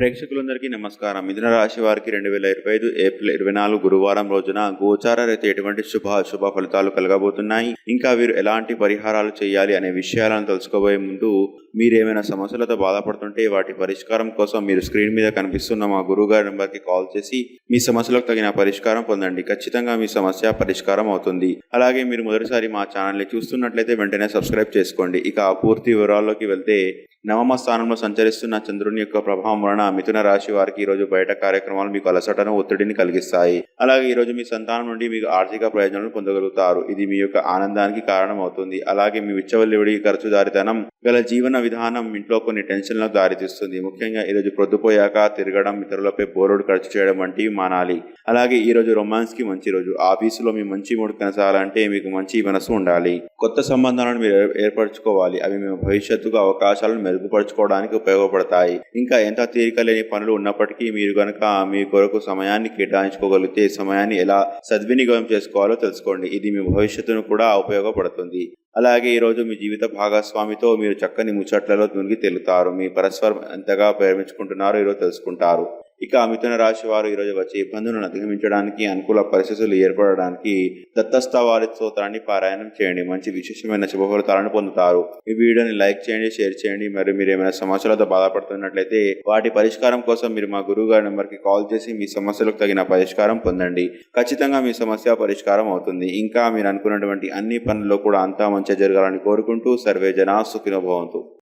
ప్రేక్షకులందరికీ నమస్కారం. మిథున రాశి వారికి రెండు వేల ఇరవై ఐదు ఏప్రిల్ ఇరవై నాలుగు గురువారం రోజున గోచార రైతే ఎటువంటి శుభ అశుభ ఫలితాలు కలగబోతున్నాయి. ఇంకా వీరు ఎలాంటి పరిహారాలు చేయాలి అనే విషయాలను తెలుసుకోబోయే ముందు మీరు ఏమైనా సమస్యలతో బాధపడుతుంటే వాటి పరిష్కారం కోసం మీరు స్క్రీన్ మీద కనిపిస్తున్న మా గురువు గారి నెంబర్కి కాల్ చేసి మీ సమస్యలకు తగిన పరిష్కారం పొందండి. ఖచ్చితంగా మీ సమస్య పరిష్కారం అవుతుంది. అలాగే మీరు మొదటిసారి మా ఛానల్ని చూస్తున్నట్లయితే వెంటనే సబ్స్క్రైబ్ చేసుకోండి. ఇక ఆ పూర్తి వివరాల్లోకి వెళ్తే నవమ స్థానంలో సంచరిస్తున్న చంద్రుని యొక్క ప్రభావం వలన మిథున రాశి వారికి ఈ రోజు బయట కార్యక్రమాలు మీకు అలసటను ఒత్తిడిని కలిగిస్తాయి. అలాగే ఈ రోజు మీ సంతానం నుండి మీకు ఆర్థిక ప్రయోజనాలను పొందగలుగుతారు. ఇది మీ యొక్క ఆనందానికి కారణం అవుతుంది అలాగే మీ విచ్చవల్లివిడి ఖర్చుదారితనం గల జీవన విధానం ఇంట్లో కొన్ని టెన్షన్లకు దారితీస్తుంది. ముఖ్యంగా ఈ రోజు ప్రొద్దుపోయాక తిరగడం ఇతరులపై బోరుడు ఖర్చు చేయడం వంటివి మానాలి. అలాగే ఈ రోజు రొమాన్స్కి మంచి రోజు. ఆఫీసులో మీ మంచి మూడు కొనసాగాలంటే మీకు మంచి మనసు ఉండాలి. కొత్త సంబంధాలను మీరు ఏర్పరచుకోవాలి. అవి మీ భవిష్యత్తుకు అవకాశాలను మెరుగుపరచుకోవడానికి ఉపయోగపడతాయి. ఇంకా ఎంత తీరిక లేని పనులు ఉన్నప్పటికీ మీరు గనక మీ కొరకు సమయాన్ని కేటాయించుకోగలిగితే సమయాన్ని ఎలా సద్వినియోగం చేసుకోవాలో తెలుసుకోండి. ఇది మీ భవిష్యత్తును కూడా ఉపయోగపడుతుంది. అలాగే ఈరోజు మీ జీవిత భాగస్వామితో మీరు చక్కని ముచ్చట్లలో దునిగి తెలుతారు. మీ పరస్పరం ఎంతగా ప్రేమించుకుంటున్నారో ఈరోజు తెలుసుకుంటారు. ఇక మిథున రాశి వారు ఈరోజు వచ్చే ఇబ్బందులను అధిగమించడానికి అనుకూల పరిస్థితులు ఏర్పడడానికి దత్తస్థ వారి స్తోత్రాన్ని పారాయణం చేయండి. మంచి విశేషమైన శుభఫలితాలను పొందుతారు. ఈ వీడియోని లైక్ చేయండి షేర్ చేయండి. మరియు మీరు ఏమైనా సమస్యలతో బాధపడుతున్నట్లయితే వాటి పరిష్కారం కోసం మీరు మా గురువు గారి నెంబర్కి కాల్ చేసి మీ సమస్యలకు తగిన పరిష్కారం పొందండి. ఖచ్చితంగా మీ సమస్య పరిష్కారం అవుతుంది. ఇంకా మీరు అనుకున్నటువంటి అన్ని పనుల్లో కూడా అంతా మంచిగా జరగాలని కోరుకుంటూ సర్వే జనా సుఖినోభవంతు